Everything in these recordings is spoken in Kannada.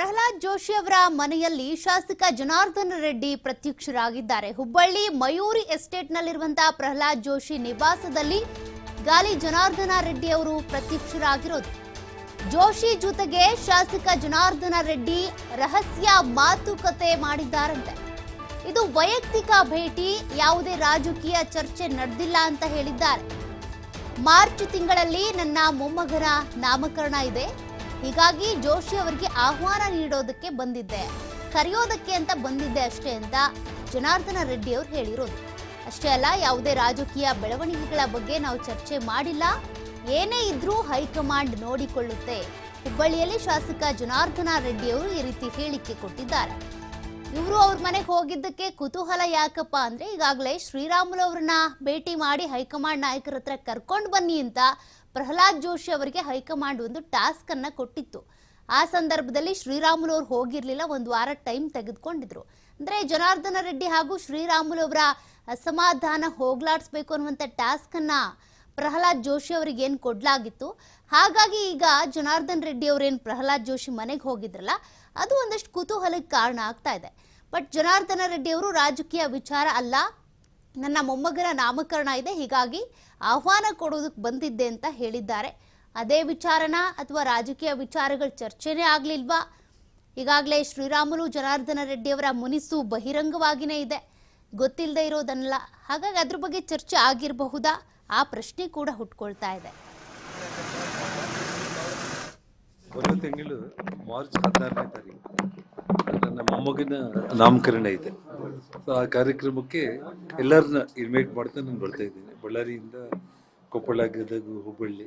ಪ್ರಹ್ಲಾದ್ ಜೋಶಿ ಅವರ ಮನೆಯಲ್ಲಿ ಶಾಸಕ ಜನಾರ್ದನ ರೆಡ್ಡಿ ಪ್ರತ್ಯಕ್ಷರಾಗಿದ್ದಾರೆ. ಹುಬ್ಬಳ್ಳಿ ಮಯೂರಿ ಎಸ್ಟೇಟ್ನಲ್ಲಿರುವಂತಹ ಪ್ರಹ್ಲಾದ್ ಜೋಶಿ ನಿವಾಸದಲ್ಲಿ ಗಾಲಿ ಜನಾರ್ದನ ರೆಡ್ಡಿ ಅವರು ಪ್ರತ್ಯಕ್ಷರಾಗಿರೋದು. ಜೋಶಿ ಜೊತೆಗೆ ಶಾಸಕ ಜನಾರ್ದನ ರೆಡ್ಡಿ ರಹಸ್ಯ ಮಾತುಕತೆ ಮಾಡಿದ್ದಾರಂತೆ. ಇದು ವೈಯಕ್ತಿಕ ಭೇಟಿ, ಯಾವುದೇ ರಾಜಕೀಯ ಚರ್ಚೆ ನಡೆದಿಲ್ಲ ಅಂತ ಹೇಳಿದ್ದಾರೆ. ಮಾರ್ಚ್ ತಿಂಗಳಲ್ಲಿ ನನ್ನ ಮೊಮ್ಮಗನ ನಾಮಕರಣ ಇದೆ. ಹೀಗಾಗಿ ಜೋಶಿ ಅವರಿಗೆ ಆಹ್ವಾನ ನೀಡೋದಕ್ಕೆ ಬಂದಿದ್ದೆ. ಕರೆಯೋದಕ್ಕೆ ಅಂತ ಬಂದಿದ್ದೆ ಅಷ್ಟೇ ಅಂತ ಜನಾರ್ದನ ರೆಡ್ಡಿ ಅವರು ಹೇಳಿರೋದು. ಅಷ್ಟೇ ಅಲ್ಲ, ಯಾವುದೇ ರಾಜಕೀಯ ಬೆಳವಣಿಗೆಗಳ ಬಗ್ಗೆ ನಾವು ಚರ್ಚೆ ಮಾಡಿಲ್ಲ. ಏನೇ ಇದ್ರೂ ಹೈಕಮಾಂಡ್ ನೋಡಿಕೊಳ್ಳುತ್ತೆ. ಹುಬ್ಬಳ್ಳಿಯಲ್ಲಿ ಶಾಸಕ ಜನಾರ್ದನ ರೆಡ್ಡಿ ಅವರು ಈ ರೀತಿ ಹೇಳಿಕೆ ಕೊಟ್ಟಿದ್ದಾರೆ. ಇವರು ಅವ್ರ ಮನೆಗೆ ಹೋಗಿದ್ದಕ್ಕೆ ಕುತೂಹಲ ಯಾಕಪ್ಪ ಅಂದ್ರೆ, ಈಗಾಗಲೇ ಶ್ರೀರಾಮುಲು ಅವ್ರನ್ನ ಭೇಟಿ ಮಾಡಿ ಹೈಕಮಾಂಡ್ ನಾಯಕರ ಹತ್ರ ಕರ್ಕೊಂಡು ಬನ್ನಿ ಅಂತ ಪ್ರಹ್ಲಾದ್ ಜೋಶಿ ಅವರಿಗೆ ಹೈಕಮಾಂಡ್ ಒಂದು ಟಾಸ್ಕ್ ಅನ್ನ ಕೊಟ್ಟಿತ್ತು. ಆ ಸಂದರ್ಭದಲ್ಲಿ ಶ್ರೀರಾಮುಲು ಅವ್ರು ಹೋಗಿರ್ಲಿಲ್ಲ, ಒಂದು ವಾರ ಟೈಮ್ ತೆಗೆದುಕೊಂಡಿದ್ರು. ಅಂದ್ರೆ ಜನಾರ್ದನ ರೆಡ್ಡಿ ಹಾಗೂ ಶ್ರೀರಾಮುಲು ಅವರ ಅಸಮಾಧಾನ ಹೋಗ್ಲಾಡಿಸ್ಬೇಕು ಅನ್ನುವಂಥ ಟಾಸ್ಕ್ ಅನ್ನ ಪ್ರಹ್ಲಾದ್ ಜೋಶಿ ಅವರಿಗೆ ಏನು ಕೊಡ್ಲಾಗಿತ್ತು. ಹಾಗಾಗಿ ಈಗ ಜನಾರ್ದನ್ ರೆಡ್ಡಿ ಅವರೇನು ಪ್ರಹ್ಲಾದ್ ಜೋಶಿ ಮನೆಗೆ ಹೋಗಿದ್ರಲ್ಲ, ಅದು ಒಂದಷ್ಟು ಕುತೂಹಲಕ್ಕೆ ಕಾರಣ ಆಗ್ತಾ ಇದೆ. ಬಟ್ ಜನಾರ್ದನ ರೆಡ್ಡಿ ಅವರು ರಾಜಕೀಯ ವಿಚಾರ ಅಲ್ಲ ನನ್ನ ಮೊಮ್ಮಗನ ನಾಮಕರಣ ಇದೆ, ಹೀಗಾಗಿ ಆಹ್ವಾನ ಕೊಡೋದಕ್ಕೆ ಬಂದಿದ್ದೆ ಅಂತ ಹೇಳಿದ್ದಾರೆ. ಅದೇ ವಿಚಾರನ ಅಥವಾ ರಾಜಕೀಯ ವಿಚಾರಗಳ ಚರ್ಚೆನೇ ಆಗಲಿಲ್ವಾ? ಈಗಾಗಲೇ ಶ್ರೀರಾಮುಲು ಜನಾರ್ದನ ರೆಡ್ಡಿಯವರ ಮುನಿಸು ಬಹಿರಂಗವಾಗಿಯೇ ಇದೆ. ಗೊತ್ತಿಲ್ಲದೆ ಇರೋದನ್ನಲ್ಲ. ಹಾಗಾಗಿ ಅದ್ರ ಬಗ್ಗೆ ಚರ್ಚೆ ಆಗಿರಬಹುದಾ? ಆ ಪ್ರಶ್ನೆ ಕೂಡ ಹುಟ್ಕೊಳ್ತಾ ಇದೆ. ಒಂದು ತಿಂಗಳು ಮಾರ್ಚ್ ಹದಿನಾರನೇ ತಾರೀಕು, ನನ್ನ ಮೊಮ್ಮಗನ ನಾಮಕರಣ ಇದೆ. ಆ ಕಾರ್ಯಕ್ರಮಕ್ಕೆ ಎಲ್ಲರನ್ನ ಇನ್ವೈಟ್ ಮಾಡ್ತಾ ನಾನು ಬರ್ತಾ ಇದ್ದೀನಿ. ಬಳ್ಳಾರಿಯಿಂದ ಕೊಪ್ಪಳ, ಗದಗ, ಹುಬ್ಬಳ್ಳಿ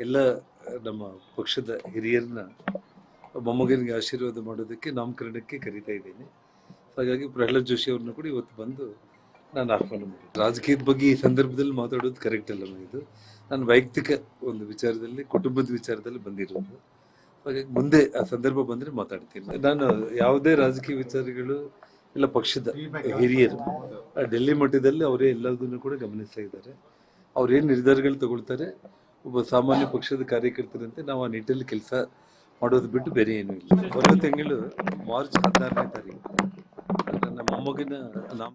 ಎಲ್ಲ ನಮ್ಮ ಪಕ್ಷದ ಹಿರಿಯರನ್ನ ಮೊಮ್ಮಗನಿಗೆ ಆಶೀರ್ವಾದ ಮಾಡೋದಕ್ಕೆ ನಾಮಕರಣಕ್ಕೆ ಕರಿತಾ ಇದ್ದೀನಿ. ಹಾಗಾಗಿ ಪ್ರಹ್ಲಾದ್ ಜೋಶಿ ಅವ್ರನ್ನ ಕೂಡ ಇವತ್ತು ಬಂದು ನಾನು ಆಹ್ವಾನ ಮಾಡಿ ರಾಜಕೀಯದ ಬಗ್ಗೆ ಈ ಸಂದರ್ಭದಲ್ಲಿ ಮಾತಾಡೋದು ಕರೆಕ್ಟ್ ಅಲ್ಲ ಇದು. ನಾನು ವೈಯಕ್ತಿಕ ಒಂದು ವಿಚಾರದಲ್ಲಿ, ಕುಟುಂಬದ ವಿಚಾರದಲ್ಲಿ ಬಂದಿರೋದು. ಹಾಗಾಗಿ ಮುಂದೆ ಆ ಸಂದರ್ಭ ಬಂದರೆ ಮಾತಾಡ್ತೀನಿ. ನಾನು ಯಾವುದೇ ರಾಜಕೀಯ ವಿಚಾರಗಳು ಎಲ್ಲ ಪಕ್ಷದ ಹಿರಿಯರು. ಡೆಲ್ಲಿ ಮಟ್ಟದಲ್ಲಿ ಅವರೇ ಎಲ್ಲದನ್ನು ಕೂಡ ಗಮನಿಸ್ತಾ ಇದ್ದಾರೆ. ಅವ್ರೇನು ನಿರ್ಧಾರಗಳು ತಗೊಳ್ತಾರೆ? ಒಬ್ಬ ಸಾಮಾನ್ಯ ಪಕ್ಷದ ಕಾರ್ಯಕರ್ತರಂತೆ ನಾವು ಆ ನಿಟ್ಟಲ್ಲಿ ಕೆಲಸ ಮಾಡೋದು ಬಿಟ್ಟು ಬೇರೆ ಏನೂ ಇಲ್ಲ. ಬರೋ ತಿಂಗಳು ಮಾರ್ಚ್ ಹದಿನಾರನೇ ತಾರೀಕು. ನನ್ನ ಮೊಮ್ಮಗಿನ ನಾಮ